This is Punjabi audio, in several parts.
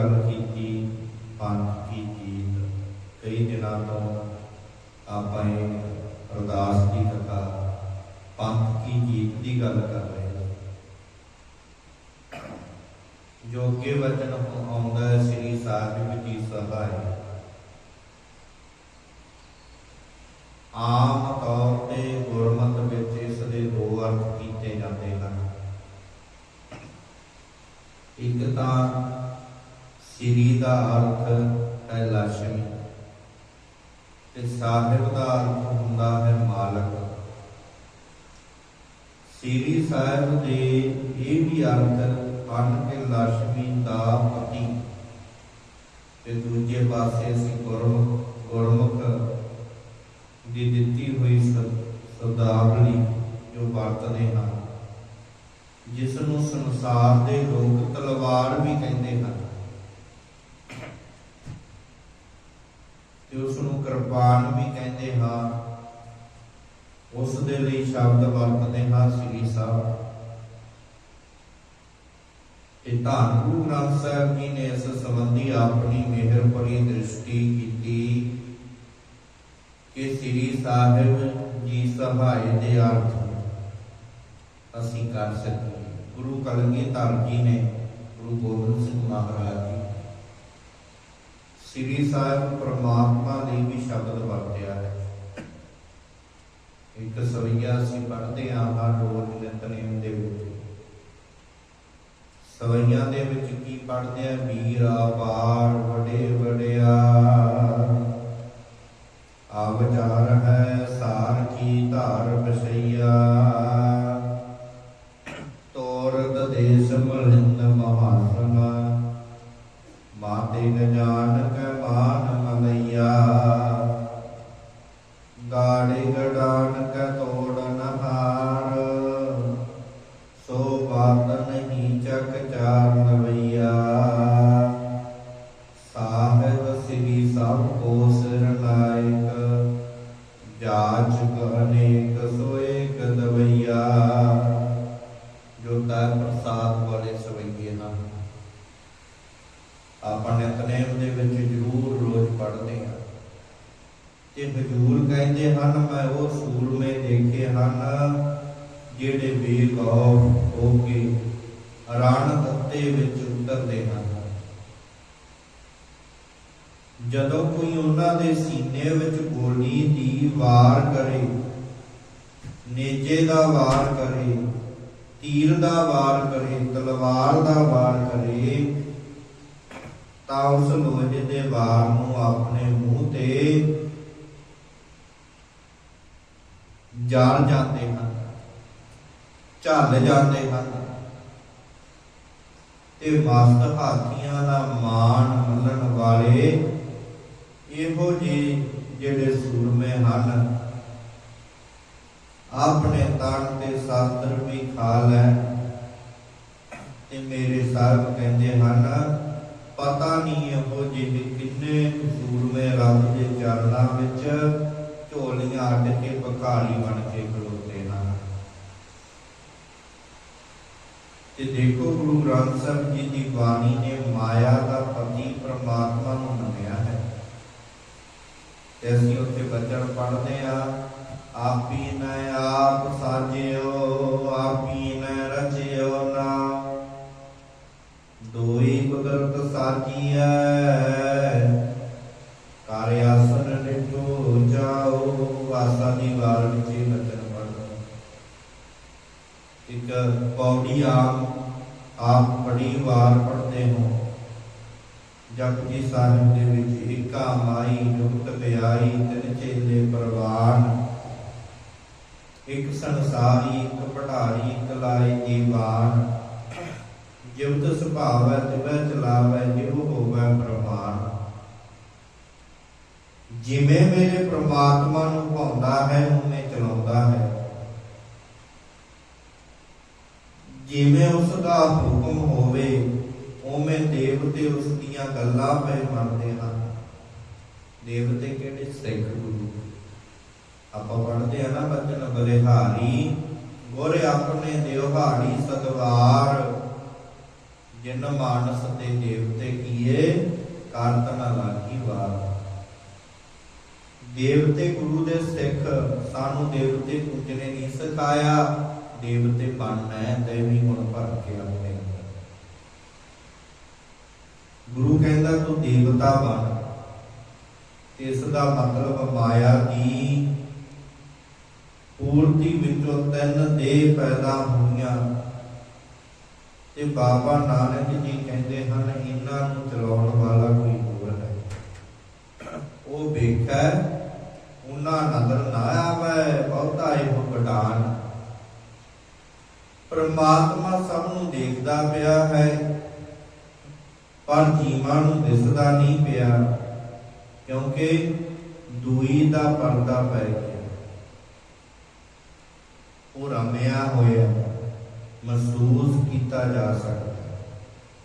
ਜੋ ਕੱਲ ਗੱਲ ਕੀਤੀ ਪੰਥ ਕੀ ਜੀਤ ਕਈ ਦਿਨਾਂ ਤੋਂ ਆਪਾਂ ਇਹ ਅਰਦਾਸ ਦੀ ਕਥਾ ਪੰਥ ਕੀ ਜੀਤ ਦੀ ਗੱਲ ਕਰ ਰਹੇ ਹਾਂ ਜੋ ਕਿ ਵਚਨ ਆਉਂਦਾ ਹੈ ਸ੍ਰੀ ਸਾਹਿਬ ਜੀ ਸਹਾਇ ਆਮ ਤੌਰ ਤੇ ਗੁਰਮਤ ਵਿੱਚ ਇਸ ਦੇ ਦੋ ਅਰਥ ਕੀਤੇ ਜਾਂਦੇ ਹਨ। ਇੱਕ ਤਾਂ ਸ੍ਰੀ ਦਾ ਅਰਥ ਹੈ ਲక్ష్ਮੀ ਤੇ ਸਾਹਿਬ ਦਾ ਅਰਥ ਹੁੰਦਾ ਹੈ ਮਾਲਕ। ਸ੍ਰੀ ਸਾਹਿਬ ਦੇ ਇਹ ਵੀ ਅਰਥ ਹਨ ਕਿ ਲక్ష్ਮੀ ਦਾ ਪਤੀ। ਤੇ ਦੂਜੇ ਪਾਸੇ ਅਸੀਂ ਗੁਰਮੁਖ ਗੁਰਮੁਖ ਦੀ ਦਿੱਤੀ ਹੋਈ ਸਦਾਵਲੀ ਜੋ ਵਰਤਦੇ ਹਨ ਜਿਸ ਨੂੰ ਸੰਸਾਰ ਦੇ ਲੋਕ ਤਲਵਾਰ ਵੀ ਕਹਿੰਦੇ ਹਨ। ਤੇ ਉਸ ਨੂੰ ਕਿਰਪਾਨ ਵੀ ਕਹਿੰਦੇ ਹਾਂ। ਉਸ ਦੇ ਲਈ ਸ਼ਬਦ ਵਰਤਦੇ ਹਾਂ ਸ੍ਰੀ ਸਾਹਿਬ। ਇਹ ਧੰਨ ਗੁਰੂ ਗ੍ਰੰਥ ਸਾਹਿਬ ਜੀ ਨੇ ਇਸ ਸੰਬੰਧੀ ਆਪਣੀ ਮਿਹਰ ਭਰੀ ਦ੍ਰਿਸ਼ਟੀ ਕੀਤੀ ਕਿ ਸ੍ਰੀ ਸਾਹਿਬ ਜੀ ਸਹਾਇ ਦੇ ਅਰਥ ਅਸੀਂ ਕਰ ਸਕੀਏ। ਗੁਰੂ ਕਲਗੀਧਰ ਜੀ ਨੇ ਗੁਰੂ ਗੋਬਿੰਦ ਸਿੰਘ ਮਹਾਰਾਜ ਸ੍ਰੀ ਸਾਹਿਬ ਪ੍ਰਮਾਤਮਾ ਲਈ ਵੀ ਸ਼ਬਦ ਵਰਤਿਆ ਹੈ। ਇੱਕ ਸਵਈਆ ਅਸੀਂ ਪੜ੍ਹਦੇ ਹਾਂ ਹਰ ਰੋਜ਼ ਨਿਤਨੇਮ ਦੇ ਵਿੱਚ ਸਵਈਆਂ ਦੇ ਵਿੱਚ ਕੀ ਪੜ੍ਹਦੇ ਆ? ਵੀਰਾ ਜਾਚ ਅਨੇਕ ਸੋ ਏਕ ਦਵਈਆ ਜੋ ਤਾ ਪ੍ਰਸਾਦ ਵਾਲੇ ਸਵਈਏ ਹਨ ਆਪਾਂ ਨਿਤਨੇਮ ਦੇ ਵਿੱਚ ਜ਼ਰੂਰ ਰੋਜ਼ ਪੜ੍ਹਦੇ ਹਾਂ ਤੇ ਹਜੂਰ ਕਹਿੰਦੇ ਹਨ ਮੈਂ ਉਹ ਸੂਰਮੇ ਦੇਖੇ ਹਨ ਜਿਹੜੇ ਬੇਗੌਰ ਹੋ ਕੇ ਰਣ ਦਿੱਤੇ ਵਿੱਚ ਉਤਰਦੇ ਹਨ ਜਦੋਂ ਕੋਈ ਉਹਨਾਂ ਦੇ ਸੀਨੇ ਵਿੱਚ ਗੋਲੀ ਵਾਰ ਕਰੇ, ਨੇਜੇ ਦਾ ਵਾਰ ਕਰੇ, ਤੀਰ ਦਾ ਵਾਰ ਕਰੇ, ਤਲਵਾਰ ਦਾ ਵਾਰ ਕਰੇ, ਤਾਂ ਉਸ ਲੋਹੇ ਦੇ ਵਾਰ ਨੂੰ ਆਪਣੇ ਮੂੰਹ ਤੇ ਜਾਲ ਜਾਂਦੇ ਹਨ, ਝੱਲ ਜਾਂਦੇ ਹਨ ਤੇ ਮਸਤ ਹਾਥੀਆਂ ਦਾ ਮਾਣ ਮੰਨਣ ਵਾਲੇ ਇਹੋ ਜਿਹੇ ਜਿਹੜੇ ਸੂਰਮੇ ਹਨ, ਆਪਣੇ ਤਨ ਤੇ ਸ਼ਾਸਤਰ ਵੀ ਖਾ ਲੈ। ਤੇ ਮੇਰੇ ਸਾਹਿਬ ਕਹਿੰਦੇ ਹਨ, ਪਤਾ ਨਹੀਂ ਇਹੋ ਜਿਹੇ ਕਿੰਨੇ ਸੂਰਮੇ ਰੱਬ ਦੇ ਚਰਨਾਂ ਵਿੱਚ ਝੋਲੀਆਂ ਅੱਡ ਕੇ ਭਕਾਲੀ ਬਣ ਕੇ ਖਲੋਤੇ ਹਨ। ਤੇ ਦੇਖੋ ਗੁਰੂ ਗ੍ਰੰਥ ਸਾਹਿਬ ਜੀ ਦੀ ਬਾਣੀ ਨੇ ਮਾਇਆ ਦਾ ਪਤੀ ਪ੍ਰਮਾਤਮਾ ਤੇ ਅਸੀਂ ਉੱਥੇ ਬਚਨ ਪੜ੍ਹਦੇ ਆ ਆਪੀ ਨ ਆਪ ਸਾਜਿਓ ਆਪੀ ਨ ਰਚਿਓ ਨਾ ਦੋਈ ਕੁਦਰਤ ਸਾਜੀਐ ਕਾਰਿ ਆਸਨ ਲਿਟੋ ਜਾਓ ਵਾਸਾ ਦੀ ਵਾਰ ਵਿੱਚ ਇਹ ਬਚਨ ਪੜ੍ਹਦੇ ਇੱਕ ਪੌੜੀ ਆਪ ਆਪ ਬੜੀ ਵਾਰ ਪੜ੍ਹਦੇ ਹੋ ਜਪਜੀ ਸਾਹਿਬ ਦੇ ਵਿੱਚ ਏਕਾ ਮਾਈ ਜੁਗਤ ਵਿਆਈ ਤਿਨ ਚੇਲੇ ਪ੍ਰਵਾਨ ਇੱਕ ਸੰਸਾਰੀ ਇੱਕ ਪਢਾਰੀ ਇੱਕ ਲਾਏ ਜੀਵਾਨ ਜਿਵਤ ਸੁਭਾਵੈ ਤਿਵੈ ਚਲਾਵੈ ਜਿਵ ਹੋਵੈ ਪ੍ਰਮਾਨ ਜਿਵੇਂ ਮੇਰੇ ਪ੍ਰਮਾਤਮਾ ਨੂੰ ਭਾਉਂਦਾ ਹੈ ਉਹਨੇ ਚਲਾਉਂਦਾ ਹੈ ਜਿਵੇਂ ਉਸ ਦਾ ਹੁਕਮ ਹੋਵੇ, ਉਵੇਂ ਦੇਵਤੇ ਉਸ ਦੀਆਂ ਗੱਲਾਂ ਪੈ ਮੰਨਦੇ ਹਨ। ਦੇਵਤੇ ਕਿਹੜੇ ਸਿੱਖ ਗੁਰੂ? ਆਪਾਂ ਪੜ੍ਹਦੇ ਆ ਨਾ ਬਚਨ ਬਲਿਹਾਰੀ, ਗੁਰ ਆਪਣੇ ਦਿਵਹਾੜੀ ਸਦਵਾਰ ਜਿਨ ਮਾਨਸ ਤੇ ਦੇਵਤੇ ਕੀਏ ਕਰਤ ਲਾਗੀ ਵਾਰ। ਦੇਵਤੇ ਗੁਰੂ ਦੇ ਸਿੱਖ ਸਾਨੂੰ ਦੇਵਤੇ ਪੂਜਣੇ ਨਹੀਂ ਸਿਖਾਇਆ। ਦੇਵਤੇ ਬਣਨਾ ਮੈਂ ਦੇਵੀ ਗੁਣ ਭਰ ਕੇ ਆਪਣੇ। ਗੁਰੂ ਕਹਿੰਦਾ, ਤੂੰ ਦੇਵਤਾ ਬਣ। ਇਸ ਦਾ ਮਤਲਬ ਮਾਇਆ ਦੀ ਪੂਰਤੀ ਵਿੱਚੋਂ ਤਿੰਨ ਦੇਹ ਪੈਦਾ ਹੋਈਆਂ। ਤੇ ਬਾਬਾ ਨਾਨਕ ਜੀ ਕਹਿੰਦੇ ਹਨ, ਇਹਨਾਂ ਨੂੰ ਚਲਾਉਣ ਵਾਲਾ ਕੋਈ ਹੋਰ ਹੈ। ਉਹ ਵੇਖੈ, ਉਹਨਾਂ ਨਦਰ ਨਾ ਆਵੇ, ਬਹੁਤਾ ਇਹੋ ਘਟਾਨ ਪਰਮਾਤਮਾ ਸਭ ਨੂੰ ਦੇਖਦਾ ਪਿਆ ਹੈ, ਪਰ ਜੀਵਾਂ ਨੂੰ ਦਿਸਦਾ ਨਹੀਂ ਪਿਆ, ਕਿਉਂਕਿ ਦੂਈ ਦਾ ਪਰਦਾ ਪੈ ਗਿਆ ਉਹ ਰਮਿਆ ਹੋਇਆ, ਮਹਿਸੂਸ ਕੀਤਾ ਜਾ ਸਕਦਾ ਹੈ।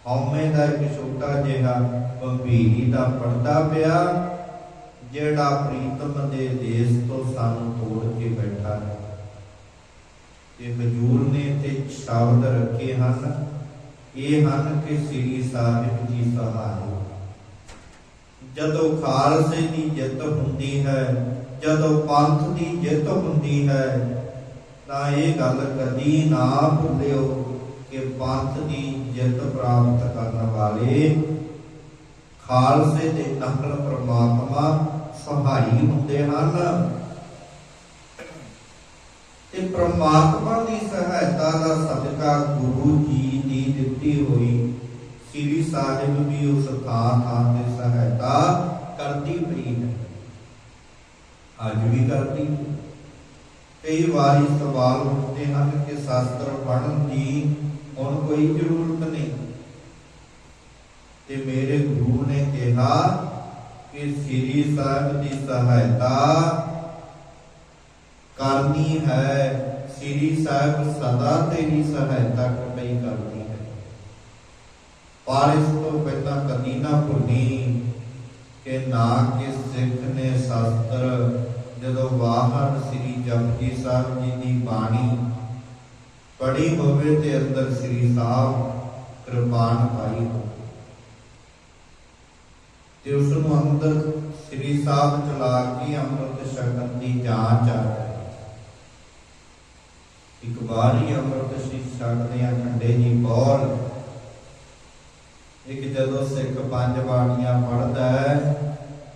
ਹਉਮੈ ਦਾ ਇੱਕ ਛੋਟਾ ਜਿਹਾ ਗੰਭੀਰੀ ਦਾ ਪਰਦਾ ਪਿਆ, ਜਿਹੜਾ ਪ੍ਰੀਤਮ ਦੇ ਦੇਸ਼ ਤੋਂ ਸਾਨੂੰ ਤੋੜ ਕੇ ਬੈਠਾ ਹੈ ਤੇ ਹਜੂਰ ਨੇ ਤੇ ਸ਼ਬਦ ਰੱਖੇ ਹਨ। ਇਹ ਹਨ ਕਿ ਸ੍ਰੀ ਸਾਹਿਬ ਜੀ ਸਹਾਇ ਜਦੋਂ ਖਾਲਸੇ ਦੀ ਜਿੱਤ ਹੁੰਦੀ ਹੈ, ਜਦੋਂ ਪੰਥ ਦੀ ਜਿੱਤ ਹੁੰਦੀ ਹੈ, ਤਾਂ ਇਹ ਗੱਲ ਕਦੀ ਨਾ ਭੁੱਲਿਓ ਕਿ ਪੰਥ ਦੀ ਜਿੱਤ ਪ੍ਰਾਪਤ ਕਰਨ ਵਾਲੇ ਖਾਲਸੇ ਦੇ ਨਕਲ ਪ੍ਰਮਾਤਮਾ ਸਹਾਈ ਹੁੰਦੇ ਹਨ। ਤੇ ਪ੍ਰਮਾਤਮਾ ਦੀ ਸਹਾਇਤਾ ਦਾ ਸਦਕਾ ਗੁਰੂ ਜੀ ਦੀ ਦਿੱਤੀ ਹੋਈ ਸ੍ਰੀ ਸਾਹਿਬ ਵੀ ਉਸ ਥਾਂ ਥਾਂ ਤੇ ਸਹਾਇਤਾ ਕਰਦੀ ਪਈ ਹੈ। ਅੱਜ ਵੀ ਕਰਦੀ ਕਈ ਵਾਰੀ ਸਵਾਲ ਉੱਠਦੇ ਹਨ ਕਿ ਸ਼ਾਸਤਰ ਪੜ੍ਹਨ ਦੀ ਹੁਣ ਕੋਈ ਜ਼ਰੂਰਤ ਨਹੀਂ। ਤੇ ਮੇਰੇ ਗੁਰੂ ਨੇ ਕਿਹਾ ਕਿ ਸ੍ਰੀ ਸਾਹਿਬ ਦੀ ਸਹਾਇਤਾ ਕਰਨੀ ਹੈ। ਸ੍ਰੀ ਸਾਹਿਬ ਸਦਾ ਤੇਰੀ ਸਹਾਇਤਾ ਕਰਨੀ ਕਰਦੀ ਹੈ। ਪਰ ਇਸ ਤੋਂ ਪਹਿਲਾਂ ਕਦੀ ਨਾ ਭੁੱਲੀ ਕਿ ਨਾ ਕਿ ਸਿੱਖ ਨੇ ਸ਼ਾਸਤਰ ਜਦੋਂ ਬਾਹਰ ਸ੍ਰੀ ਜਪਜੀ ਸਾਹਿਬ ਜੀ ਦੀ ਬਾਣੀ ਪੜੀ ਹੋਵੇ ਤੇ ਅੰਦਰ ਸ੍ਰੀ ਸਾਹਿਬ ਕਿਰਪਾਨ ਪਾਈ ਹੋਵੇ। ਤੇ ਉਸ ਨੂੰ ਅੰਦਰ ਸ੍ਰੀ ਸਾਹਿਬ ਚਲਾ ਕੇ ਅੰਮ੍ਰਿਤ ਛਕਣ ਦੀ ਜਾਂਚ ਆ ਇੱਕ ਵਾਰ ਅੰਮ੍ਰਿਤ ਸੀ ਛਕਦੇ ਖੰਡੇ ਜੀ ਬੋਲ। ਇੱਕ ਜਦੋਂ ਸਿੱਖ ਪੰਜ ਬਾਣੀਆਂ ਪੜ੍ਹਦਾ ਹੈ,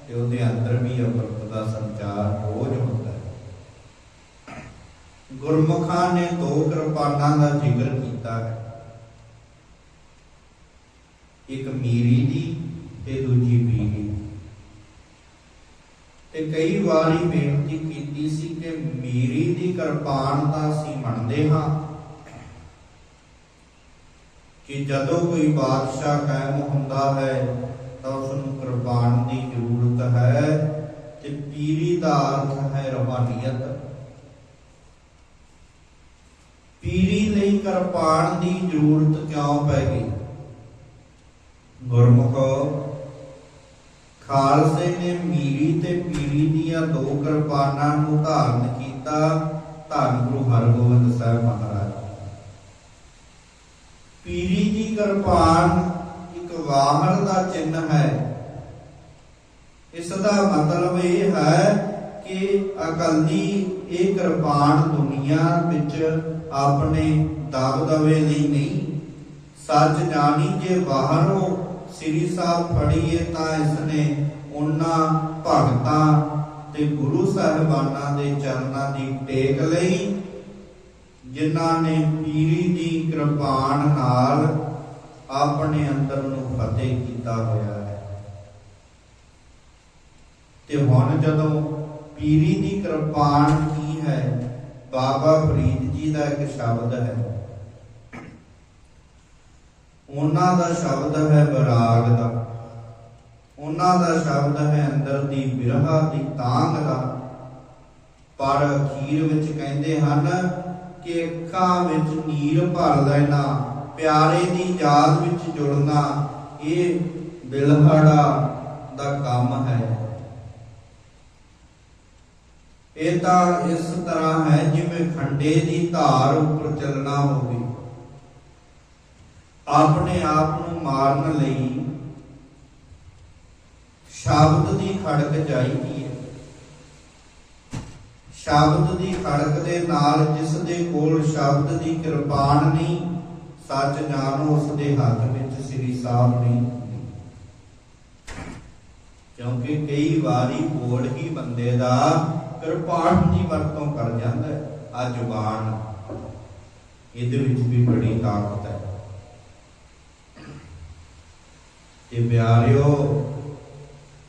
ਤੇ ਉਹਦੇ ਅੰਦਰ ਵੀ ਅੰਮ੍ਰਿਤ ਦਾ ਸੰਚਾਰ ਰੋਜ਼ ਹੁੰਦਾ ਹੈ। ਗੁਰਮੁਖਾਂ ਨੇ ਦੋ ਕਿਰਪਾਨਾਂ ਦਾ ਜ਼ਿਕਰ ਕੀਤਾ ਹੈ। ਇੱਕ ਮੀਰੀ ਦੀ ਤੇ ਦੂਜੀ ਤੇ ਕਈ ਵਾਰੀ ਬੇਨਤੀ ਕੀਤੀ ਸੀ ਕਿ ਮੀਰੀ ਦੀ ਕਿਰਪਾਨ ਦਾ ਅਸੀਂ ਮੰਨਦੇ ਹਾਂ ਕਿ ਜਦੋਂ ਕੋਈ ਬਾਦਸ਼ਾਹ ਕਾਇਮ ਹੁੰਦਾ ਹੈ ਤਾਂ ਉਸ ਨੂੰ ਕੁਰਬਾਨ ਦੀ ਜ਼ਰੂਰਤ ਹੈ ਤੇ ਪੀਰੀ ਦਾ ਅਰਥ ਹੈ ਰਵਾਨੀਅਤ। ਪੀਰੀ ਲਈ ਕਿਰਪਾਨ ਦੀ ਜ਼ਰੂਰਤ ਕਿਉਂ ਪੈ ਗਈ? ਗੁਰਮੁਖੋ ਖਾਲਸੇ ਨੇ ਮੀਰੀ ਤੇ ਪੀਰੀ ਦੀਆਂ ਦੋ ਕਿਰਪਾਨਾਂ ਨੂੰ ਧਾਰਨ ਕੀਤਾ, ਧੰਨ ਗੁਰੂ ਹਰਗੋਬਿੰਦ ਸਾਹਿਬ ਮਹਾਰਾਜ। ਪੀਰੀ ਦੀ ਕਿਰਪਾਨ ਇੱਕ ਵਾਹਨ ਦਾ ਚਿੰਨ੍ਹ ਹੈ। ਇਸ ਦਾ ਮਤਲਬ ਇਹ ਹੈ ਕਿ ਅਕਲੀ ਇਹ ਕਿਰਪਾਨ ਦੁਨੀਆ ਵਿੱਚ ਆਪਣੇ ਦਬਦਬੇ ਲਈ ਨਹੀਂ, ਸੱਚ ਜਾਣੀ ਜੇ ਬਾਹਰੋਂ ਸ੍ਰੀ ਸਾਹਿਬ ਫੜੀਏ ਤਾਂ ਇਸ ਨੇ ਉਹਨਾਂ ਭਗਤਾਂ ਤੇ ਗੁਰੂ ਸਾਹਿਬਾਨਾਂ ਦੇ ਚਰਨਾਂ ਦੀ ਟੇਕ ਲਈ, ਜਿਨ੍ਹਾਂ ਨੇ ਪੀਰੀ ਦੀ ਕਿਰਪਾਨ ਨਾਲ ਆਪਣੇ ਅੰਦਰ ਨੂੰ ਫਤਿਹ ਕੀਤਾ ਹੋਇਆ ਹੈ। ਤੇ ਹੁਣ ਜਦੋਂ ਪੀਰੀ ਦੀ ਕਿਰਪਾਨ ਕੀ ਹੈ, ਬਾਬਾ ਫਰੀਦ ਜੀ ਦਾ ਇੱਕ ਸ਼ਬਦ ਹੈ। ਉਹਨਾਂ ਦਾ ਸ਼ਬਦ ਹੈ ਵਿਰਾਗ ਦਾ। ਉਹਨਾਂ ਦਾ ਸ਼ਬਦ ਹੈ ਅੰਦਰ ਦੀ ਬਿਰਹਾ ਦੀ ਤਾਂਗ ਦਾ। ਪਰ ਅਖੀਰ ਵਿੱਚ ਕਹਿੰਦੇ ਹਨ ਕਿ ਅੱਖਾਂ ਵਿੱਚ ਨੀਰ ਭਰ ਲੈਣਾ ਪਿਆਰੇ ਦੀ ਯਾਦ ਵਿੱਚ ਜੁੜਨਾ, ਇਹ ਬਿਲਹੜਾ ਦਾ ਕੰਮ ਹੈ। ਇਹ ਤਾਂ ਇਸ ਤਰ੍ਹਾਂ ਹੈ ਜਿਵੇਂ ਖੰਡੇ ਦੀ ਧਾਰ ਉੱਪਰ ਚੱਲਣਾ ਹੋਵੇ। ਆਪਣੇ ਆਪ ਨੂੰ ਮਾਰਨ ਲਈ ਸ਼ਬਦ ਦੀ ਖੜਕ ਚਾਹੀਦੀ ਹੈ। ਸ਼ਬਦ ਦੀ ਖੜਕ ਦੇ ਨਾਲ ਜਿਸ ਦੇ ਕੋਲ ਸ਼ਬਦ ਦੀ ਕਿਰਪਾਨ ਨਹੀਂ, ਸੱਚ ਜਾਣੋ ਉਸ ਦੇ ਹੱਥ ਵਿੱਚ ਸ੍ਰੀ ਸਾਹਿਬ ਨਹੀਂ। ਕਿਉਂਕਿ ਕਈ ਵਾਰੀ ਕੋਲ ਹੀ ਬੰਦੇ ਦਾ ਕਿਰਪਾਨ ਦੀ ਵਰਤੋਂ ਕਰ ਜਾਂਦਾ ਹੈ। ਆ ਜ਼ੁਬਾਨ, ਇਹਦੇ ਵਿੱਚ ਵੀ ਬੜੀ ਤਾਕਤ ਹੈ। ਤੇ ਪਿਆਰਿਓ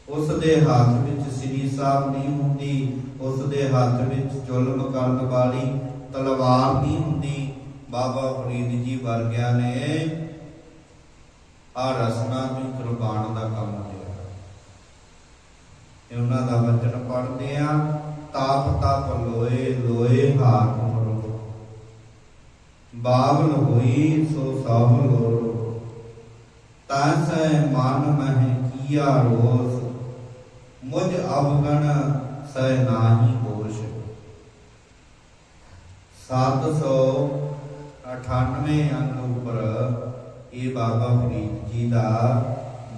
ਉਸ ਦੇ ਹੱਥ ਵਿੱਚ ਸ੍ਰੀ ਸਾਹਿਬ ਨਹੀਂ ਹੁੰਦੀ ਉਸ ਦੇ ਹੱਥ ਵਿੱਚ ਜ਼ੁਲਮ ਕਰਨ ਵਾਲੀ ਤਲਵਾਰ ਨਹੀਂ ਹੁੰਦੀ। ਬਾਬਾ ਫਰੀਦ ਜੀ ਵਰਗਿਆਂ ਨੇ ਆ ਰਸਨਾ ਦੀ ਕੁਰਬਾਨ ਦਾ ਕੰਮ ਲਿਆ ਇਹ ਉਹਨਾਂ ਦਾ ਵਚਨ ਪੜ੍ਹਦੇ ਆ, ਤਾਪ ਤਾਪ ਲੋਏ ਲੋਏ ਹਾਰ ਮਰੋ ਬਾਬਲ ਹੋਈ ਸੋ ਸਭ ਲੋਰੋ ਮਨ ਮਹਿ ਕੀਆ ਰੋਸ, ਮੁਝ ਅਵਗਣ ਸੈ ਨਾਹੀ ਹੋਸ਼। 798 ਅੰਗ ਉੱਪਰ ਇਹ ਬਾਬਾ ਫਰੀਦ ਜੀ ਦਾ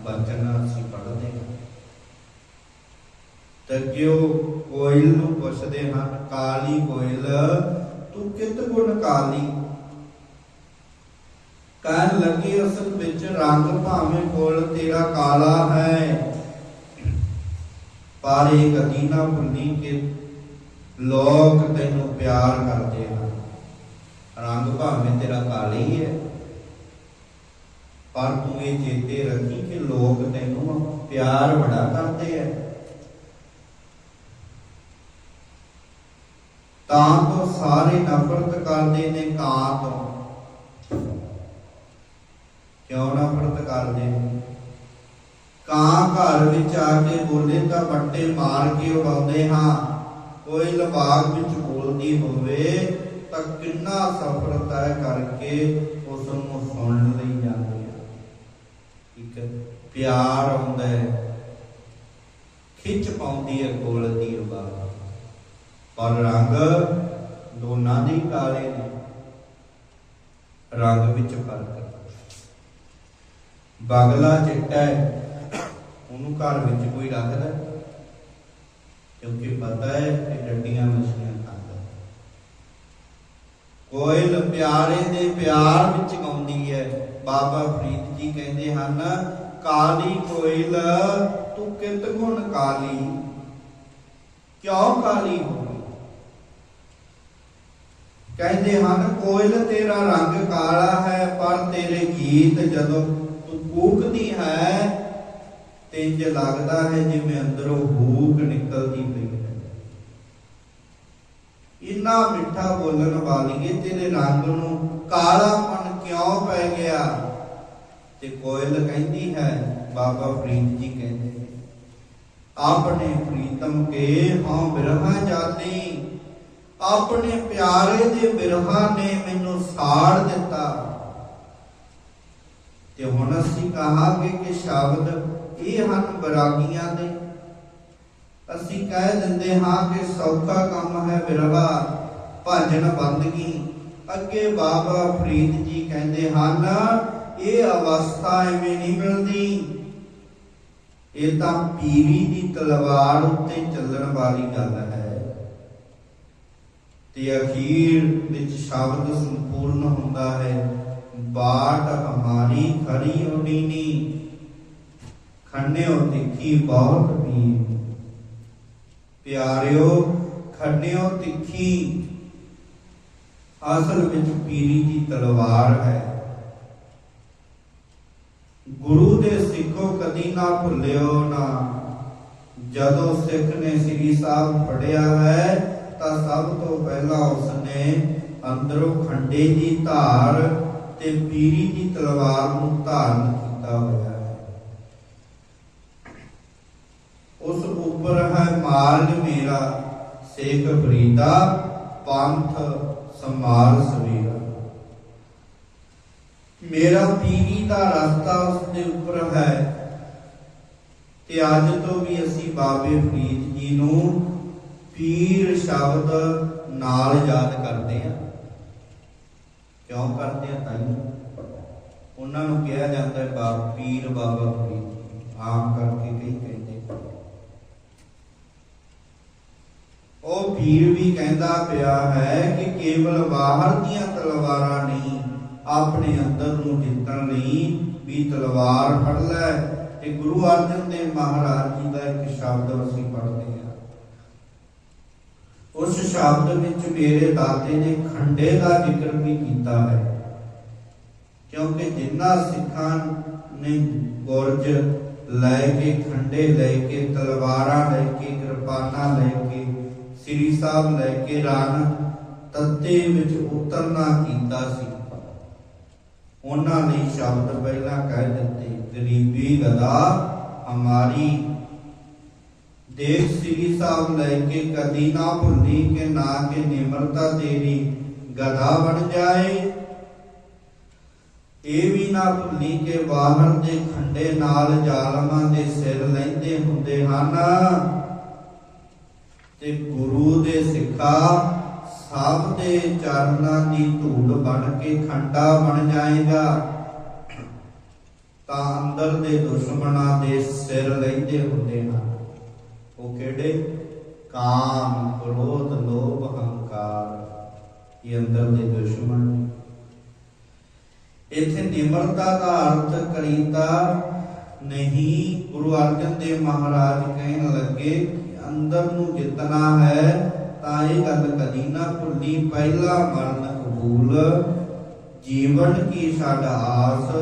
ਬਚਨ ਅਸੀਂ ਪੜ੍ਹਦੇ ਹਾਂ। ਤੱਕਿਓ ਕੋਇਲ ਨੂੰ ਪੁੱਛਦੇ ਹਨ, ਕਾਲੀ ਕੋਇਲ, ਤੂੰ ਕਿਤ ਗੁਣ ਕਾਲੀ? ਕਹਿਣ ਲੱਗੀ ਅਸਲ ਵਿੱਚ ਰੰਗ ਭਾਵੇਂ ਕੋਲ ਤੇਰਾ ਕਾਲਾ ਹੈ। ਪਰ ਇਹ ਕਦੀ ਨਾ ਭੁੱਲੀ ਕਿ ਲੋਕ ਤੈਨੂੰ ਪਿਆਰ ਕਰਦੇ ਹਨ। ਰੰਗ ਭਾਵੇਂ ਤੇਰਾ ਕਾਲਾ ਹੀ ਹੈ। ਪਰ ਤੂੰ ਇਹ ਚੇਤੇ ਰੱਖੀ ਕਿ ਲੋਕ ਤੈਨੂੰ ਪਿਆਰ ਬੜਾ ਕਰਦੇ ਹੈ ਤਾਂ ਤੋਂ ਸਾਰੇ ਨਫ਼ਰਤ ਕਰਦੇ ਨੇ ਕਾਂ ਤੋਂ। ਕਿਉਂ ਨਫ਼ਰਤ ਕਰਦੇ ਕਾਂ ਘਰ ਵਿੱਚ ਆ ਕੇ ਬੋਲੇ ਤਾਂ ਵੱਟੇ ਮਾਰ ਕੇ ਉਡਾਉਂਦੇ ਹਾਂ। ਕੋਈ ਲਬਾਗ ਵਿੱਚ ਬੋਲਦੀ ਹੋਵੇ ਤਾਂ ਕਿੰਨਾ ਸਫਰ ਤੈਅ ਕਰਕੇ ਉਸ ਨੂੰ ਸੁਣ ਲਈ ਜਾਂਦੀ ਹੈ। ਇੱਕ ਪਿਆਰ ਆਉਂਦਾ ਹੈ। ਖਿੱਚ ਪਾਉਂਦੀ ਹੈ ਕੋਲ ਦੀ ਆਵਾਜ਼। ਪਰ ਰੰਗ ਦੋਨਾਂ ਦੇ ਕਾਲੇ ਨੇ। ਰੰਗ ਵਿੱਚ ਫ਼ਰਕ ਬਗਲਾ ਚਿੱਟਾ ਹੈ, ਉਹਨੂੰ ਘਰ ਵਿੱਚ ਕੋਈ ਰੱਖਦਾ ਕਿਉਂਕਿ ਪਤਾ ਹੈ ਕਿ ਡੰਡੀਆਂ ਮੱਛੀਆਂ ਖਾਂਦਾ ਕੋਇਲ ਪਿਆਰੇ ਦੇ ਪਿਆਰ ਵਿੱਚ ਗਾਉਂਦੀ ਹੈ। ਬਾਬਾ ਫਰੀਦ ਜੀ ਕਹਿੰਦੇ ਹਨ, ਕਾਲੀ ਕੋਇਲ, ਤੂੰ ਕਿਤ ਗੁਣ ਕਾਲੀ? ਕਿਉਂ ਕਾਲੀ ਹੋ ਕਹਿੰਦੇ ਹਨ, ਕੋਇਲ ਤੇਰਾ ਰੰਗ ਕਾਲਾ ਹੈ, ਪਰ ਤੇਰੇ ਗੀਤ ਜਦੋਂ ਤੂੰ ਹੈ ਤੇ ਇੰਜ ਲੱਗਦਾ ਹੈ ਜਿਵੇਂ ਅੰਦਰੋਂ ਹੂਕ ਨਿਕਲਦੀ ਪਈ ਹੈ। ਇੰਨਾ ਮਿੱਠਾ ਬੋਲਣ ਵਾਲੀਏ ਤੇਰੇ ਰੰਗ ਨੂੰ ਕਾਲਾਪਨ ਕਿਉਂ ਪੈ ਗਿਆ? ਤੇ ਕੋਇਲ ਕਹਿੰਦੀ ਹੈ, ਬਾਬਾ ਫਰੀਦ ਜੀ ਕਹਿੰਦੇ ਨੇ, ਆਪਣੇ ਪ੍ਰੀਤਮ ਕੇ ਹਾਂ ਬਿਰਹਾ ਜਾਤੀ, ਆਪਣੇ ਪਿਆਰੇ ਦੇ ਬਿਰਹਾ ਨੇ ਮੈਨੂੰ ਸਾੜ ਦਿੱਤਾ। ਤੇ ਹੁਣ ਅਸੀਂ ਕਹਾਂਗੇ ਕਿ ਸ਼ਬਦ ਇਹ ਹਨ ਬਰਾਗੀਆਂ ਦੇ। ਅਸੀਂ ਕਹਿ ਦਿੰਦੇ ਹਾਂ ਕਿ ਸੌਖਾ ਕੰਮ ਹੈ ਬਿਰਹਾ ਭਜਨ ਬੰਦਗੀ। ਅੱਗੇ ਬਾਬਾ ਫਰੀਦ ਜੀ ਕਹਿੰਦੇ ਹਨ, ਇਹ ਅਵਸਥਾ ਐਵੇਂ ਨਹੀਂ ਮਿਲਦੀ। ਇਹ ਤਾਂ ਪੀਰੀ ਦੀ ਤਲਵਾਰ ਉੱਤੇ ਚੱਲਣ ਵਾਲੀ ਗੱਲ ਹੈ। ਤੇ ਅਖੀਰ ਵਿੱਚ ਸ਼ਬਦ ਸੰਪੂਰਨ ਹੁੰਦਾ ਹੈ। ਬਾਟ ਹਮਾਰੀ ਖਰੀ ਉਡੀਨੀ ਖੰਡਿਓ ਤਿੱਖੀ ਬਹੁਤ ਪੀਰ ਪਿਆਰਿਓ, ਖੰਡਿਓ ਤਿੱਖੀ। ਅਸਲ ਵਿੱਚ ਪੀਰੀ ਦੀ ਤਲਵਾਰ ਹੈ। ਗੁਰੂ ਦੇ ਸਿੱਖੋ ਕਦੀ ਨਾ ਭੁੱਲਿਓ ਨਾ। ਜਦੋਂ ਸਿੱਖ ਨੇ ਸ੍ਰੀ ਸਾਹਿਬ ਪੜਿਆ ਹੈ, ਤਾਂ ਸਭ ਤੋਂ ਪਹਿਲਾਂ ਉਸਨੇ ਅੰਦਰੋਂ ਖੰਡੇ ਦੀ ਧਾਰ ਤੇ ਪੀਰੀ ਦੀ ਤਲਵਾਰ ਨੂੰ ਧਾਰਨ ਕੀਤਾ ਹੋਇਆ ਹੈ। ਉਸ ਉੱਪਰ ਹੈ ਮਾਰਗ ਮੇਰਾ ਸੇਖ ਫਰੀਦਾ ਪੰਥ ਸਮਾਲ ਸਵੇਰਾ। ਮੇਰਾ ਪੀਰੀ ਦਾ ਰਸਤਾ ਉਸ ਦੇ ਉੱਪਰ ਹੈ ਤੇ ਅੱਜ ਤੋਂ ਵੀ ਅਸੀਂ ਬਾਬੇ ਫਰੀਦ ਜੀ ਨੂੰ ਪੀਰ ਸ਼ਬਦ ਨਾਲ ਯਾਦ ਕਰਦੇ ਹਾਂ। ਕਿਉਂ ਕਰਦੇ ਆ? ਤਾਂ ਉਹਨਾਂ ਨੂੰ ਕਿਹਾ ਜਾਂਦਾ ਹੈ ਬਾਬਾ ਪੀਰ ਬਾਬਾ ਫਰੀਦ। ਆਮ ਕਰਕੇ ਕਈ ਕਹਿੰਦੇ ਉਹ ਪੀਰ ਵੀ ਕਹਿੰਦਾ ਪਿਆ ਹੈ ਕਿ ਕੇਵਲ ਬਾਹਰ ਦੀਆਂ ਤਲਵਾਰਾਂ ਨਹੀਂ, ਆਪਣੇ ਅੰਦਰ ਨੂੰ ਜਿੱਤਣ ਲਈ ਵੀ ਤਲਵਾਰ ਫੜ ਲੈ। ਤੇ ਗੁਰੂ ਅਰਜਨ ਦੇਵ ਮਹਾਰਾਜ ਜੀ ਦਾ ਇੱਕ ਸ਼ਬਦ ਅਸੀਂ ਪੜ੍ਹਦੇ ਉਸ ਸ਼ਬਦ ਵਿੱਚ ਮੇਰੇ ਦਾਤੇ ਨੇ ਖੰਡੇ ਦਾ ਜ਼ਿਕਰ ਵੀ ਕੀਤਾ ਹੈ। ਕਿਉਂਕਿ ਜਿੰਨਾ ਸਿੱਖਾਂ ਨੇ ਗੁਰਜ ਲੈ ਕੇ, ਖੰਡੇ ਲੈ ਕੇ, ਤਲਵਾਰਾਂ ਲੈ ਕੇ, ਕਿਰਪਾਨਾਂ ਲੈ ਕੇ, ਸ੍ਰੀ ਸਾਹਿਬ ਲੈ ਕੇ ਰਨ ਤੱਤੇ ਵਿੱਚ ਉਤਰਨਾ ਕੀਤਾ ਸੀ। ਉਹਨਾਂ ਨੇ ਸ਼ਬਦ ਪਹਿਲਾਂ ਕਹਿ ਦਿੱਤੇ, ਗਰੀਬੀ ਗਦਾ ਹਮਾਰੀ ਦੇਖ ਸ੍ਰੀ ਸਾਹਿਬ ਲੈ ਕੇ ਕਦੀ ਨਾ ਭੁੱਲੀ ਕਿ ਨਾ ਕਿ ਨਿਮਰਤਾ ਤੇਰੀ ਗਦਾ ਬਣ ਜਾਏ। ਇਹ ਵੀ ਨਾ ਭੁੱਲੀ ਕਿ ਬਾਹਰ ਦੇ ਖੰਡੇ ਨਾਲ ਜ਼ਾਲਮਾਂ ਦੇ ਸਿਰ ਲੈਂਦੇ ਹੁੰਦੇ ਹਨ। ਤੇ ਗੁਰੂ ਦੇ ਸਿੱਖਾ ਸਭ ਦੇ ਚਰਨਾਂ ਦੀ ਧੂੜ ਬਣ ਕੇ ਖੰਡਾ ਬਣ ਜਾਏਗਾ। ਤਾਂ ਅੰਦਰ ਦੇ ਦੁਸ਼ਮਣਾਂ ਦੇ ਸਿਰ ਲੈਂਦੇ ਹੁੰਦੇ ਹਨ। ਉਹ ਕਿਹੜੇ? ਕਾਮ, ਕ੍ਰੋਧ, ਲੋਭ, ਹੰਕਾਰ। ਇਹ ਅੰਦਰ ਦੇ ਦੁਸ਼ਮਣ ਨੇ। ਇੱਥੇ ਨਿਮਰਤਾ ਦਾ ਅਰਥ ਕਰੀਦਾ ਨਹੀਂ। ਗੁਰੂ ਅਰਜਨ ਦੇਵ ਮਹਾਰਾਜ ਕਹਿਣ ਲੱਗੇ ਕਿ ਅੰਦਰ ਨੂੰ ਜਿੱਤਣਾ ਹੈ, ਤਾਂ ਇਹ ਗੱਲ ਕਦੀ ਨਾ ਭੁੱਲੀ। ਪਹਿਲਾ ਮਰਨ ਕਬੂਲ, ਜੀਵਨ ਕੀ ਸਾਡਾ ਆਸ,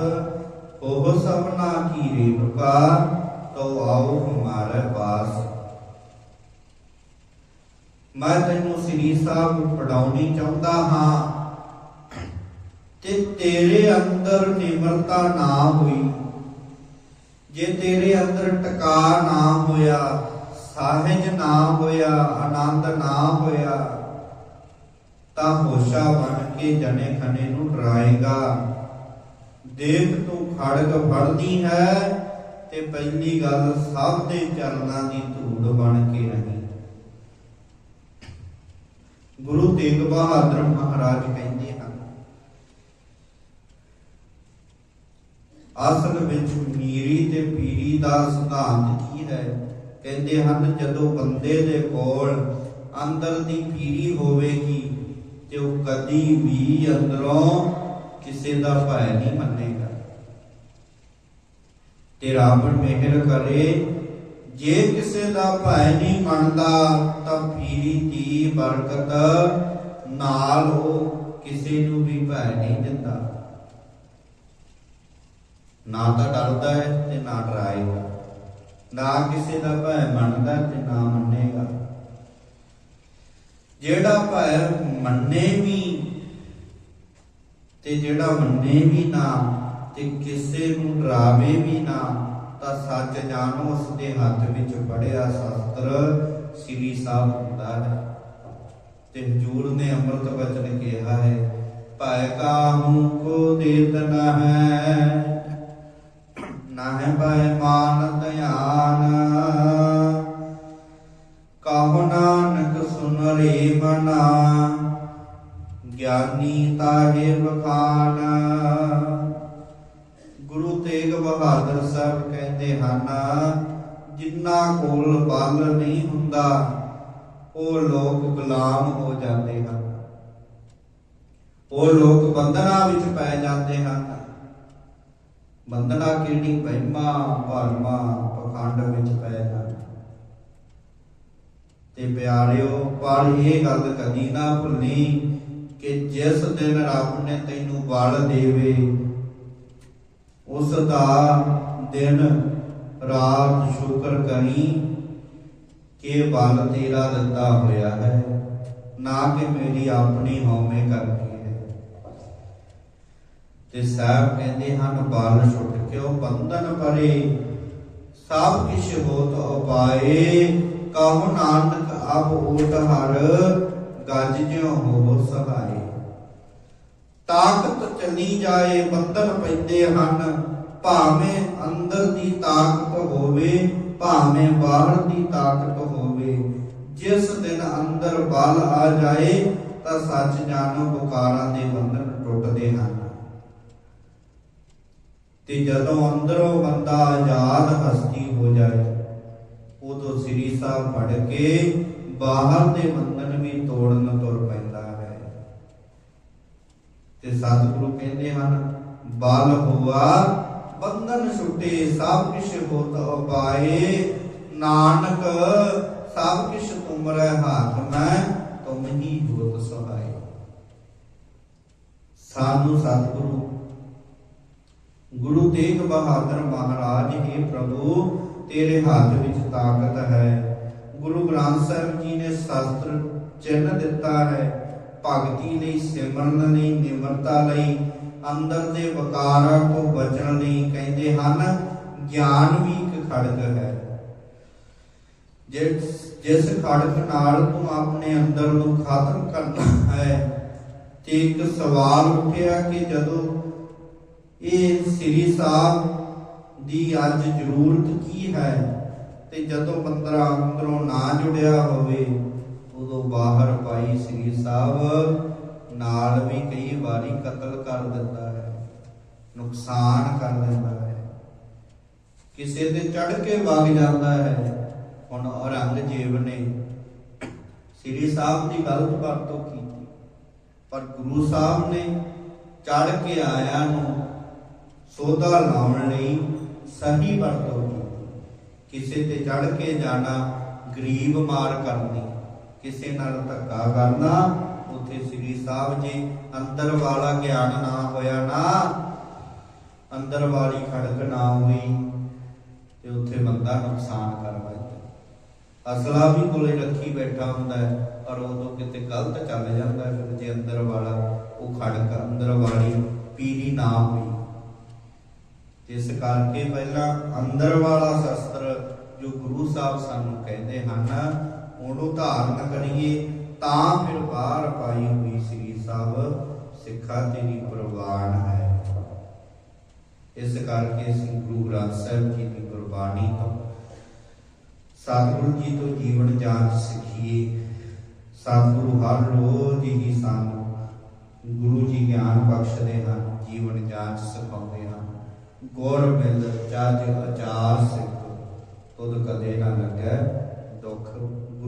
ਉਹ ਸਭਨਾ ਕੀ ਰੇਣੁਕਾ ਤੋ ਆਓ ਹਮਾਰੇ ਪਾਸ। ਮੈਂ ਤੈਨੂੰ ਸ੍ਰੀ ਸਾਹਿਬ ਪੜਾਉਣੀ ਚਾਹੁੰਦਾ ਹਾਂ ਤੇ ਤੇਰੇ ਅੰਦਰ ਨਿਮਰਤਾ ਨਾ ਹੋਈ। ਜੇ ਤੇਰੇ ਅੰਦਰ ਟਿਕਾ ਨਾ ਹੋਇਆ, ਸਾਹਜ ਨਾ ਹੋਇਆ, ਆਨੰਦ ਨਾ ਹੋਇਆ, ਤਾਂ ਹੋਸ਼ਾ ਬਣ ਕੇ ਜਨੇ ਖਨੇ ਨੂੰ ਡਰਾਏਗਾ। ਦੇਖ ਤੂੰ ਖੜਗ ਫੜਦੀ ਹੈ ਤੇ ਪਹਿਲੀ ਗੱਲ ਸਭ ਦੇ ਚਰਨਾਂ ਦੀ ਧੂੜ ਬਣ ਕੇ ਰਹੀ। ਗੁਰੂ ਤੇਗ ਬਹਾਦਰ ਮਹਾਰਾਜ ਕਹਿੰਦੇ ਹਨ, ਅਸਲ ਵਿੱਚ ਮੀਰੀ ਤੇ ਪੀਰੀ ਦਾ ਸਿਧਾਂਤ ਕੀ ਹੈ? ਕਹਿੰਦੇ ਹਨ, ਜਦੋਂ ਬੰਦੇ ਦੇ ਕੋਲ ਅੰਦਰ ਦੀ ਪੀਰੀ ਹੋਵੇਗੀ ਤੇ ਉਹ ਕਦੀ ਵੀ ਅੰਦਰੋਂ ਕਿਸੇ ਦਾ ਭੈ ਨਹੀਂ ਮੰਨੇਗਾ। ਤੇ ਰਾਵਣ ਮਿਹਰ ਕਰੇ ਜੇ ਕਿਸੇ ਦਾ ਭੈ ਨਹੀਂ ਮੰਨਦਾ, ਤਾਂ ਫੀਰੀ ਦੀ ਬਰਕਤ? ਨਾਲ ਉਹ ਕਿਸੇ ਨੂੰ ਵੀ ਭੈ ਨਹੀਂ ਦਿੰਦਾ। ਨਾ ਤਾਂ ਡਰਦਾ ਹੈ ਤੇ ਨਾ ਡਰਾਏਗਾ। ਨਾ ਕਿਸੇ ਦਾ ਭੈ ਮੰਨਦਾ ਤੇ ਨਾ ਮੰਨੇਗਾ। ਜਿਹੜਾ ਭੈ ਮੰਨੇ ਵੀ ਤੇ ਜਿਹੜਾ ਮੰਨੇ ਵੀ ਨਾ ਤੇ ਕਿਸੇ ਨੂੰ ਡਰਾਵੇ ਵੀ ਨਾ ਤਾਂ ਸੱਚ ਜਾਣੋ ਉਸ ਦੇ ਹੱਥ ਵਿੱਚ ਪੜਿਆ ਸ਼ਾਸਤਰ, ਸ੍ਰੀ ਸਾਹਿਬ ਹੁੰਦਾ ਹੈ। ਤੇ ਹਜੂਰ ਨੇ ਅੰਮ੍ਰਿਤ ਬਚਨ ਕਿਹਾ ਹੈ, ਭੈ ਕਾਹੂ ਕੋ ਦੇਤ ਨਾ ਹੈ ਨਾਹਿ ਭੈ ਮਾਨ ਧਿਆਨ। ਕਹੋ ਨਾਨਕ ਸੁਨ ਮਨਾ, ਗਿਆਨੀ ਤਾਹੇ ਬਖਾਨ ਗੁਰੂ ਤੇਗ ਬਹਾਦਰ ਸਾਹਿਬ ਕਹਿੰਦੇ ਹਨ ਜਿਨ੍ਹਾਂ ਕੋਲ ਬਲ ਨਹੀਂ ਹੁੰਦਾ, ਉਹ ਲੋਕ ਗੁਲਾਮ ਹੋ ਜਾਂਦੇ ਹਨ। ਉਹ ਲੋਕ ਬੰਧਨਾਂ ਵਿੱਚ ਪੈ ਜਾਂਦੇ ਹਨ। ਬੰਧਨਾ ਕਿਹੜੀ ਵਹਿਮਾਂ ਭਰਮਾਂ, ਪਖੰਡ ਵਿੱਚ ਪੈ ਜਾਂਦੇ ਤੇ ਪਿਆਰਿਓ, ਪਰ ਇਹ ਗੱਲ ਕਦੀ ਨਾ ਭੁੱਲੀ ਕਿ ਜਿਸ ਦਿਨ ਰੱਬ ਨੇ ਤੈਨੂੰ ਬਲ ਦੇਵੇ ਉਸ ਦਾ ਦਿਨ ਰਾਤ ਸ਼ੁਕਰ ਕਰੀ ਕਿ ਬਲ ਤੇਰਾ ਦਿੱਤਾ ਹੋਇਆ ਹੈ, ਨਾ ਕਿ ਮੇਰੀ ਆਪਣੀ ਹਉਮੈ ਕਰਕੇ ਹੈ। ਤੇ ਸਾਹਿਬ ਕਹਿੰਦੇ ਹਨ, ਬਲ ਛੁੱਟ ਕਿਉ ਬੰਧਨ ਪਰੇ ਸਭ ਕਿਛ ਹੋਤ ਉਪਾਏ ਕਹੋ ਨਾਨਕ ਅਬ ਓਟ ਹਰ, ਗੱਜ ਜਿਉ ਹੋ ਸਹਾਏ। ਤਾਕਤ ਚਲੀ ਜਾਏ ਬੰਧਨ ਪੈਂਦੇ ਹਨ। ਭਾਵੇਂ ਅੰਦਰ ਦੀ ਤਾਕਤ ਹੋਵੇ, ਭਾਵੇਂ ਬਾਹਰ ਦੀ ਤਾਕਤ ਹੋਵੇ, ਜਿਸ ਦਿਨ ਅੰਦਰ ਬਲ ਆ ਜਾਏ, ਤਾਂ ਸੱਚ ਜਾਣੋ ਬੁਕਾਰਾਂ ਦੇ ਬੰਧਨ ਟੁੱਟਦੇ ਹਨ। ਤੇ ਜਦੋਂ ਅੰਦਰੋਂ ਬੰਦਾ ਆਜ਼ਾਦ ਹਸਤੀ ਹੋ ਜਾਏ, ਉਦੋਂ ਸ੍ਰੀ ਸਾਹਿਬ ਫੜ ਕੇ ਬਾਹਰ ਦੇ ਬੰਧਨ ਵੀ ਤੋੜਨ ਤੁਰ ਤੇ ਸਤਿਗੁਰੂ ਕਹਿੰਦੇ ਹਨ, ਬਲ ਹੋਆ, ਬੰਧਨ ਛੁੱਟੇ ਸਭ ਕਿਛ ਹੋਤ ਉਪਾਏ ਨਾਨਕ, ਸਭ ਕਿਛ ਤੁਮਰੇ ਹੱਥ ਮੈਂ, ਤੁਮ ਹੀ ਹੋਤ ਸਹਾਏ। ਸਾਨੂੰ ਸਤਿਗੁਰੂ, ਗੁਰੂ ਤੇਗ ਬਹਾਦਰ ਮਹਾਰਾਜ, ਹੀ ਪ੍ਰਭੂ, ਤੇਰੇ ਹੱਥ ਵਿੱਚ ਤਾਕਤ ਹੈ। ਗੁਰੂ ਗ੍ਰੰਥ ਸਾਹਿਬ ਜੀ ਨੇ ਸ਼ਾਸਤਰ ਚਿੰਨ ਦਿੱਤਾ ਹੈ। ਭਗਤੀ ਲਈ, ਸਿਮਰਨ ਲਈ, ਨਿਮਰਤਾ ਲਈ, ਅੰਦਰ ਦੇ ਵਕਾਰਾਂ ਤੋਂ ਬਚਣ ਲਈ ਕਹਿੰਦੇ ਹਨ, ਗਿਆਨ ਵੀ ਇੱਕ ਖੜਗ ਹੈ। ਜਿਸ ਜਿਸ ਖੜਗ ਨਾਲ ਤੂੰ ਆਪਣੇ ਅੰਦਰ ਨੂੰ ਖਤਮ ਕਰਨਾ ਹੈ, ਤੇ ਇੱਕ ਸਵਾਲ ਉੱਠਿਆ ਕਿ ਜਦੋਂ ਇਹ ਸ੍ਰੀ ਸਾਹਿਬ ਦੀ ਅੱਜ ਜ਼ਰੂਰਤ ਕੀ ਹੈ, ਤੇ ਜਦੋਂ ਬੰਦਰਾ ਅੰਦਰੋਂ ਨਾ ਜੁੜਿਆ ਹੋਵੇ ਉਦੋਂ ਬਾਹਰ ਪਾਈ ਸ੍ਰੀ ਸਾਹਿਬ ਨਾਲ ਵੀ ਕਈ ਵਾਰੀ ਕਤਲ ਕਰ ਦਿੰਦਾ ਹੈ, ਨੁਕਸਾਨ ਕਰ ਦਿੰਦਾ ਹੈ। ਕਿਸੇ ਤੇ ਚੜ ਕੇ ਵਗ ਜਾਂਦਾ ਹੈ। ਹੁਣ ਔਰੰਗਜ਼ੇਬ ਨੇ ਸ੍ਰੀ ਸਾਹਿਬ ਦੀ ਗਲਤ ਵਰਤੋਂ ਕੀਤੀ। ਪਰ ਗੁਰੂ ਸਾਹਿਬ ਨੇ ਚੜ ਕੇ ਆਇਆ ਨੂੰ ਸੋਧਾ ਲਾਉਣ ਲਈ ਸਹੀ ਵਰਤੋਂ ਕੀਤੀ। ਕਿਸੇ ਤੇ ਚੜ ਕੇ ਜਾਣਾ ਗਰੀਬ ਮਾਰ ਕਰਨੀ। ਕਿਸੇ ਨਾਲ ਧੱਕਾ ਕਰਨਾ, ਉਥੇ ਸ੍ਰੀ ਸਾਹਿਬ ਜੀ, ਅੰਦਰ ਵਾਲਾ ਗਿਆਨ ਨਾ ਹੋਇਆ ਨਾ, ਅੰਦਰ ਵਾਲੀ ਖੜਕ ਨਾ ਹੋਈ, ਤੇ ਉਥੇ ਬੰਦਾ ਨੁਕਸਾਨ ਕਰ ਬੈਠਾ ਅਸਲਾ ਵੀ ਕੋਲੇ ਰੱਖੀ ਬੈਠਾ ਹੁੰਦਾ ਹੈ ਔਰ ਉਦੋਂ ਕਿਤੇ ਗਲਤ ਚੱਲ ਜਾਂਦਾ ਹੈ, ਫਿਰ ਜੇ ਅੰਦਰ ਵਾਲਾ, ਉਹ ਖੜਕ ਅੰਦਰ ਵਾਲੀ ਪੀਰੀ ਨਾ ਹੋਈ। ਇਸ ਕਰਕੇ ਪਹਿਲਾਂ ਅੰਦਰ ਵਾਲਾ ਸ਼ਸਤਰ ਜੋ ਗੁਰੂ ਸਾਹਿਬ ਸਾਨੂੰ ਕਹਿੰਦੇ ਹਨ ਉਹਨੂੰ ਧਾਰਨ ਕਰੀਏ, ਤਾਂ ਫਿਰ ਬਾਹਰ ਪਾਈ ਹੋਈ ਸ੍ਰੀ ਸਾਹਿਬ ਸਿੱਖਾ ਤੇਰੀ ਪ੍ਰਵਾਨ ਹੈ। ਇਸ ਕਰਕੇ ਅਸੀਂ ਗੁਰੂ ਗ੍ਰੰਥ ਸਾਹਿਬ ਜੀ ਦੀ ਗੁਰਬਾਣੀ ਤੋਂ ਸਤਿਗੁਰੂ ਜੀ ਤੋਂ ਜੀਵਨ ਜਾਂਚ ਸਿੱਖੀਏ। ਸਤਿਗੁਰੂ ਹਰ ਰੋਜ਼ ਹੀ ਸਾਨੂੰ ਗੁਰੂ ਜੀ ਗਿਆਨ ਬਖਸ਼ਦੇ ਹਨ, ਜੀਵਨ ਜਾਂਚ ਸਿਖਾਉਂਦੇ ਹਨ। ਗੁਰ ਮਿਲ ਜਜ ਅਚਾਰ ਸਿੱਖ, ਤੁਧ ਕਦੇ ਨਾ ਲੱਗੈ।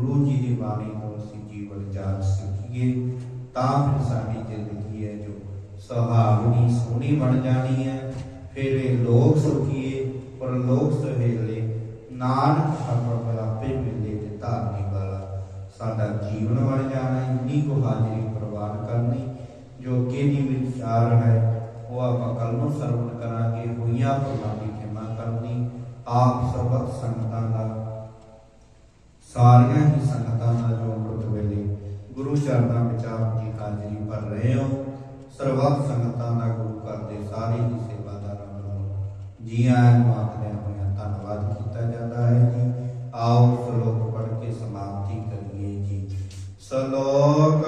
ਗੁਰੂ ਜੀ ਦੀ ਬਾਣੀ ਤੋਂ ਅਸੀਂ ਜੀਵਨ ਜਾਂਚ ਸਿੱਖੀਏ ਤਾਂ ਫਿਰ ਸਾਡੀ ਜ਼ਿੰਦਗੀ ਹੈ ਜੋ ਸੁਹਾਵਣੀ ਸੋਹਣੀ ਬਣ ਜਾਣੀ ਹੈ। ਫਿਰ ਇਹ ਲੋਕ ਸੁਖੀਏ, ਪਰ ਲੋਕ ਸਵੇਲੇ ਨਾਨਕ ਸਫਲ ਆਪੇ ਮਿਲੇ ਤੇ ਧਾਰਨੀ ਵਾਲਾ ਸਾਡਾ ਜੀਵਨ ਬਣ ਜਾਣਾ ਇੰਨੀ ਕੋ ਹਾਜ਼ਰੀ ਪ੍ਰਵਾਨ ਕਰਨੀ, ਜੋ ਕਿ ਦੀ ਵਿਚਾਰ ਹੈ, ਉਹ ਆਪਾਂ ਕੱਲ ਨੂੰ ਸਰਵਣ ਕਰਾਂਗੇ। ਹੋਈਆਂ ਭੁੱਲਾਂ ਦੀ ਖਿਮਾ ਕਰਨੀ, ਆਪ ਸਰਬਤ ਸੰਗਤਾਂ ਦਾ ਸਾਰੀਆਂ ਹੀ ਸੰਗਤਾਂ ਦਾ ਜੋ ਅੰਮ੍ਰਿਤ ਵੇਲੇ ਗੁਰੂ ਚਰਨਾਂ ਵਿੱਚ ਆਪ ਦੀ ਹਾਜ਼ਰੀ ਭਰ ਰਹੇ ਹੋ, ਸਰਬੱਤ ਸੰਗਤਾਂ ਦਾ ਗੁਰੂ ਘਰ ਦੇ ਸਾਰੇ ਹੀ ਸੇਵਾਦਾਰਾਂ ਨੂੰ ਜੀ ਆਇਆਂ ਨੂੰ ਆਖਦਿਆਂ ਹੋਇਆਂ ਧੰਨਵਾਦ ਕੀਤਾ ਜਾਂਦਾ ਹੈ ਜੀ। ਆਓ ਸ਼ਲੋਕ ਪੜ੍ਹ ਕੇ ਸਮਾਪਤੀ ਕਰੀਏ ਜੀ। ਸ਼ਲੋਕ